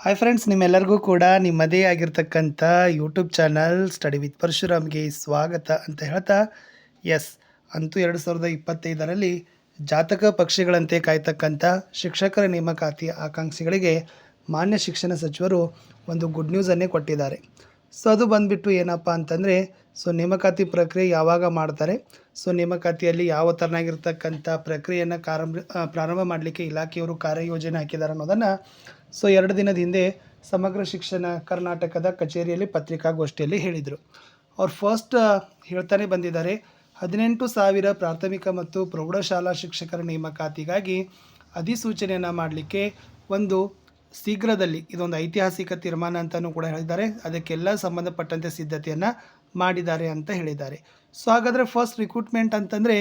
Hi friends ನಿಮ್ಮೆಲ್ಲರಿಗೂ ಕೂಡ ನಿಮ್ಮದೇ ಆಗಿರ್ತಕ್ಕಂಥ ಯೂಟ್ಯೂಬ್ ಚಾನಲ್ ಸ್ಟಡಿ ವಿತ್ ಪರಶುರಾಮ್ಗೆ ಸ್ವಾಗತ ಅಂತ ಹೇಳ್ತಾ ಎಸ್ ಅಂತೂ ಎರಡು ಸಾವಿರದ ಇಪ್ಪತ್ತೈದರಲ್ಲಿ ಜಾತಕ ಪಕ್ಷಿಗಳಂತೆ ಕಾಯ್ತಕ್ಕಂಥ ಶಿಕ್ಷಕರ ನೇಮಕಾತಿ ಆಕಾಂಕ್ಷಿಗಳಿಗೆ ಮಾನ್ಯ ಶಿಕ್ಷಣ ಸಚಿವರು ಒಂದು ಗುಡ್ ನ್ಯೂಸನ್ನೇ ಕೊಟ್ಟಿದ್ದಾರೆ. ಸೊ ಅದು ಬಂದುಬಿಟ್ಟು ಏನಪ್ಪ ಅಂತಂದರೆ, ಸೊ ನೇಮಕಾತಿ ಪ್ರಕ್ರಿಯೆ ಯಾವಾಗ ಮಾಡ್ತಾರೆ? ಸೊ ನೇಮಕಾತಿಯಲ್ಲಿ ಯಾವ ಥರನಾಗಿರ್ತಕ್ಕಂಥ ಪ್ರಕ್ರಿಯೆಯನ್ನು ಕಾರಂಭ ಪ್ರಾರಂಭ ಮಾಡಲಿಕ್ಕೆ ಇಲಾಖೆಯವರು ಕಾರ್ಯಯೋಜನೆ ಹಾಕಿದ್ದಾರೆ ಅನ್ನೋದನ್ನು, ಸೊ ಎರಡು ದಿನದ ಹಿಂದೆ ಸಮಗ್ರ ಶಿಕ್ಷಣ ಕರ್ನಾಟಕದ ಕಚೇರಿಯಲ್ಲಿ ಪತ್ರಿಕಾಗೋಷ್ಠಿಯಲ್ಲಿ ಹೇಳಿದರು. ಅವ್ರು ಫಸ್ಟ್ ಹೇಳ್ತಾನೆ ಬಂದಿದ್ದಾರೆ, ಹದಿನೆಂಟು ಸಾವಿರ ಪ್ರಾಥಮಿಕ ಮತ್ತು ಪ್ರೌಢಶಾಲಾ ಶಿಕ್ಷಕರ ನೇಮಕಾತಿಗಾಗಿ ಅಧಿಸೂಚನೆಯನ್ನು ಮಾಡಲಿಕ್ಕೆ ಒಂದು ಶೀಘ್ರದಲ್ಲಿ ಇದೊಂದು ಐತಿಹಾಸಿಕ ತೀರ್ಮಾನ ಅಂತಲೂ ಕೂಡ ಹೇಳಿದ್ದಾರೆ. ಅದಕ್ಕೆಲ್ಲ ಸಂಬಂಧಪಟ್ಟಂತೆ ಸಿದ್ಧತೆಯನ್ನು ಮಾಡಿದ್ದಾರೆ ಅಂತ ಹೇಳಿದ್ದಾರೆ. ಸೊ ಹಾಗಾದರೆ ಫಸ್ಟ್ ರಿಕ್ರೂಟ್ಮೆಂಟ್ ಅಂತಂದರೆ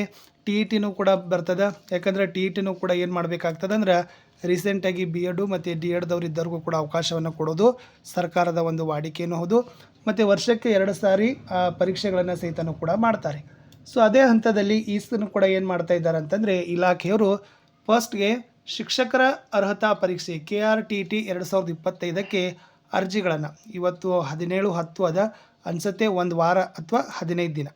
ಟಿ ಇ ಟಿನೂ ಕೂಡ ಬರ್ತದೆ. ಯಾಕಂದರೆ ಟಿ ಇ ಟಿನೂ ಕೂಡ ಏನು ಮಾಡಬೇಕಾಗ್ತದೆ ಅಂದ್ರೆ ರೀಸೆಂಟಾಗಿ ಬಿ ಎಡು ಮತ್ತು ಡಿ ಎಡ್ದವ್ರು ಇದ್ದವ್ರಿಗೂ ಕೂಡ ಅವಕಾಶವನ್ನು ಕೊಡೋದು ಸರ್ಕಾರದ ಒಂದು ವಾಡಿಕೆಯೂ ಹೌದು ಮತ್ತು ವರ್ಷಕ್ಕೆ ಎರಡು ಸಾರಿ ಆ, ಪರೀಕ್ಷೆಗಳನ್ನು ಸಹಿತನೂ ಕೂಡ ಮಾಡ್ತಾರೆ. ಸೊ ಅದೇ ಹಂತದಲ್ಲಿ ಈಸನ್ನು ಕೂಡ ಏನು ಮಾಡ್ತಾ ಇದ್ದಾರೆ ಅಂತಂದರೆ ಇಲಾಖೆಯವರು ಫಸ್ಟ್ಗೆ ಶಿಕ್ಷಕರ ಅರ್ಹತಾ ಪರೀಕ್ಷೆ ಕೆ ಆರ್ ಟಿ ಟಿ ಎರಡು ಸಾವಿರದ ಇಪ್ಪತ್ತೈದಕ್ಕೆ ಅರ್ಜಿಗಳನ್ನು. ಇವತ್ತು ಹದಿನೇಳು ಹತ್ತು ಅದ. ಅನ್ಸತ್ತೆ ಒಂದು ವಾರ ಅಥವಾ ಹದಿನೈದು ದಿನ.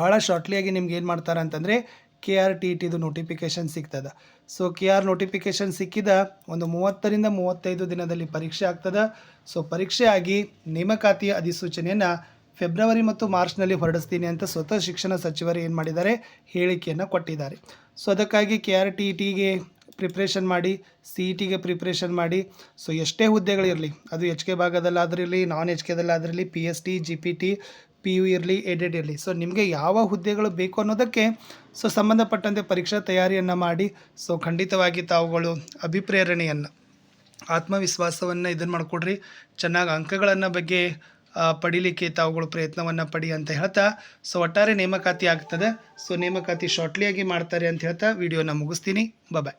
ಭಾಳ ಶಾರ್ಟ್ಲಿಯಾಗಿ ನಿಮ್ಗೆ ಏನು ಮಾಡ್ತಾರೆ ಅಂತಂದರೆ ಕೆ ಆರ್ ಟಿ ಟಿದು ನೋಟಿಫಿಕೇಶನ್ ಸಿಗ್ತದೆ. ಸೊ ಕೆ ಆರ್ ನೋಟಿಫಿಕೇಷನ್ ಸಿಕ್ಕಿದ ಒಂದು ಮೂವತ್ತರಿಂದ ಮೂವತ್ತೈದು ದಿನದಲ್ಲಿ ಪರೀಕ್ಷೆ ಆಗ್ತದೆ. ಸೊ ಪರೀಕ್ಷೆ ಆಗಿ ನೇಮಕಾತಿಯ ಅಧಿಸೂಚನೆಯನ್ನು ಫೆಬ್ರವರಿ ಮತ್ತು ಮಾರ್ಚ್ನಲ್ಲಿ ಹೊರಡಿಸ್ತೀನಿ ಅಂತ ಸ್ವತಃ ಶಿಕ್ಷಣ ಸಚಿವರು ಏನು ಮಾಡಿದ್ದಾರೆ? ಹೇಳಿಕೆಯನ್ನು ಕೊಟ್ಟಿದ್ದಾರೆ. ಸೊ ಅದಕ್ಕಾಗಿ ಕೆ ಆರ್ ಟಿ ಟಿಗೆ ಪ್ರಿಪ್ರೇಷನ್ ಮಾಡಿ ಸಿ ಇ ಟಿಗೆ ಪ್ರಿಪ್ರೇಷನ್ ಮಾಡಿ. ಸೊ ಎಷ್ಟೇ ಹುದ್ದೆಗಳಿರಲಿ ಅದು ಎಚ್ ಕೆ ಭಾಗದಲ್ಲಾದ್ರಿರಲಿ non H ಕೆದಲ್ಲಾದ್ರಿರಲಿ P S T G P T P U ಇರಲಿ ಎಡೆಡ್ ಇರಲಿ. ಸೊ ನಿಮಗೆ ಯಾವ ಹುದ್ದೆಗಳು ಬೇಕು ಅನ್ನೋದಕ್ಕೆ ಸೊ ಸಂಬಂಧಪಟ್ಟಂತೆ ಪರೀಕ್ಷಾ ತಯಾರಿಯನ್ನು ಮಾಡಿ ಸೊ ಖಂಡಿತವಾಗಿ ತಾವುಗಳು ಅಭಿಪ್ರೇರಣೆಯನ್ನು, ಆತ್ಮವಿಶ್ವಾಸವನ್ನು ಇದನ್ನು ಮಾಡಿಕೊಡ್ರಿ. ಚೆನ್ನಾಗಿ ಅಂಕಗಳನ್ನು ಬಗ್ಗೆ ಪಡಿಲಿಕ್ಕೆ ತಾವುಗಳು ಪ್ರಯತ್ನವನ್ನು ಪಡಿ ಅಂತ ಹೇಳ್ತಾ ಸೊ ಒಟ್ಟಾರೆ ನೇಮಕಾತಿ ಆಗ್ತದೆ. ಸೊ ನೇಮಕಾತಿ ಶಾರ್ಟ್ಲಿಯಾಗಿ ಮಾಡ್ತಾರೆ ಅಂತ ಹೇಳ್ತಾ ವಿಡಿಯೋನ ಮುಗಿಸ್ತೀನಿ. ಬಾಯ್